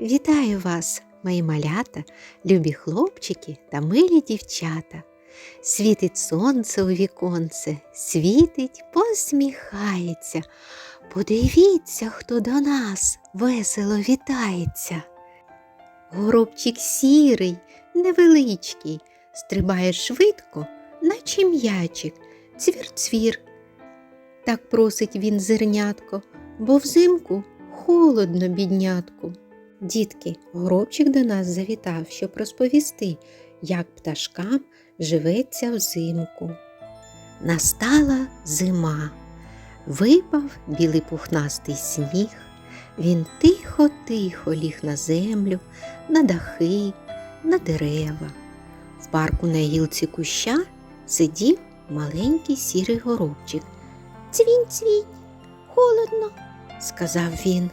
Вітаю вас, мої малята, любі хлопчики та милі дівчата. Світить сонце у віконце, світить, посміхається. Подивіться, хто до нас весело вітається. Горобчик сірий, невеличкий, стрибає швидко, наче м'ячик, цвір-цвір. Так просить він зернятко, бо взимку холодно, біднятку. Дітки, горобчик до нас завітав, щоб розповісти, як пташкам живеться взимку. Настала зима. Випав білий пухнастий сніг. Він тихо-тихо ліг на землю, на дахи, на дерева. В парку на гілці куща сидів маленький сірий горобчик. Цвінь, цвінь, холодно, сказав він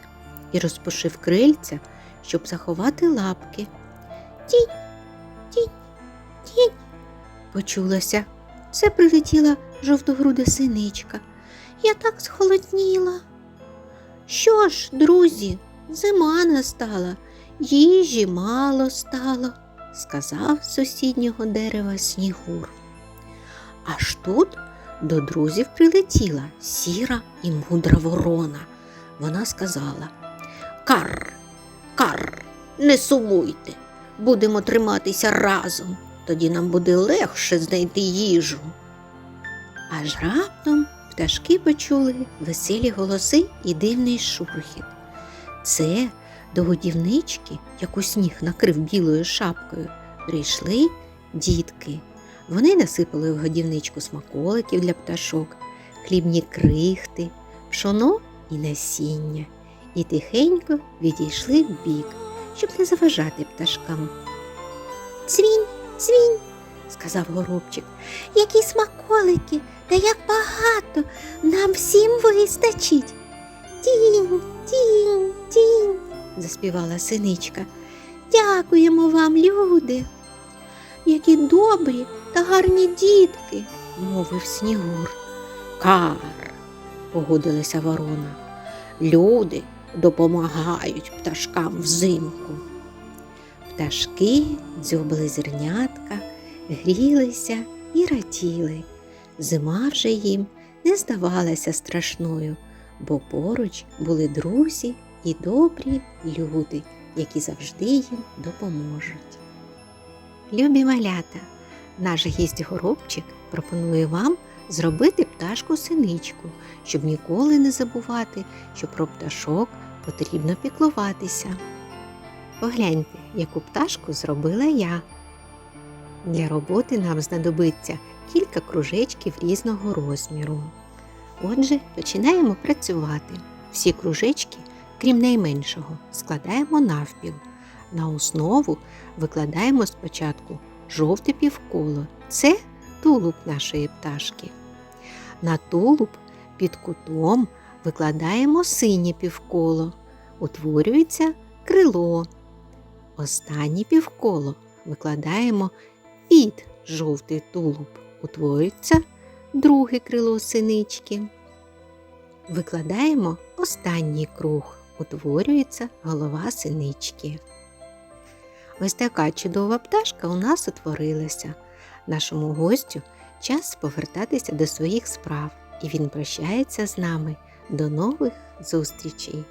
і розпушив крильця, щоб заховати лапки. Тінь, тінь, тінь. Почулося. Це прилетіла жовтогруда синичка. Я так схолодніла. Що ж, друзі, зима настала, їжі мало стало, сказав з сусіднього дерева Снігур. Аж тут до друзів прилетіла сіра і мудра ворона. Вона сказала Кар, кар, не сумуйте, будемо триматися разом, тоді нам буде легше знайти їжу. Аж раптом пташки почули веселі голоси і дивний шурхіт. Це до годівнички, яку сніг накрив білою шапкою, прийшли дітки. Вони насипали в годівничку смаколиків для пташок, хлібні крихти, пшоно і насіння, і тихенько відійшли вбік, щоб не заважати пташкам. Цвінь, цвінь, сказав горобчик, які смаколики, та як багато, нам всім вистачить. Тінь, тінь, тінь, заспівала синичка. Дякуємо вам, люди. Які добрі та гарні дітки, мовив Снігур. Кар, погодилася ворона. Люди допомагають пташкам взимку. Пташки дзьобили зернятка, грілися і раділи. Зима вже їм не здавалася страшною, бо поруч були друзі і добрі люди, які завжди їм допоможуть. Любі малята, наш гість горобчик пропонує вам зробити пташку синичку, щоб ніколи не забувати, що про пташок потрібно піклуватися. Погляньте, яку пташку зробила я. Для роботи нам знадобиться кілька кружечків різного розміру. Отже, починаємо працювати. Всі кружечки, крім найменшого, складаємо навпіл. На основу викладаємо спочатку жовте півколо. Це тулуб нашої пташки. На тулуб під кутом викладаємо синє півколо. Утворюється крило. Останнє півколо викладаємо під жовтий тулуб. Утворюється друге крило синички. Викладаємо останній круг. Утворюється голова синички. Ось така чудова пташка у нас утворилася. Нашому гостю час повертатися до своїх справ, і він прощається з нами. До нових зустрічей!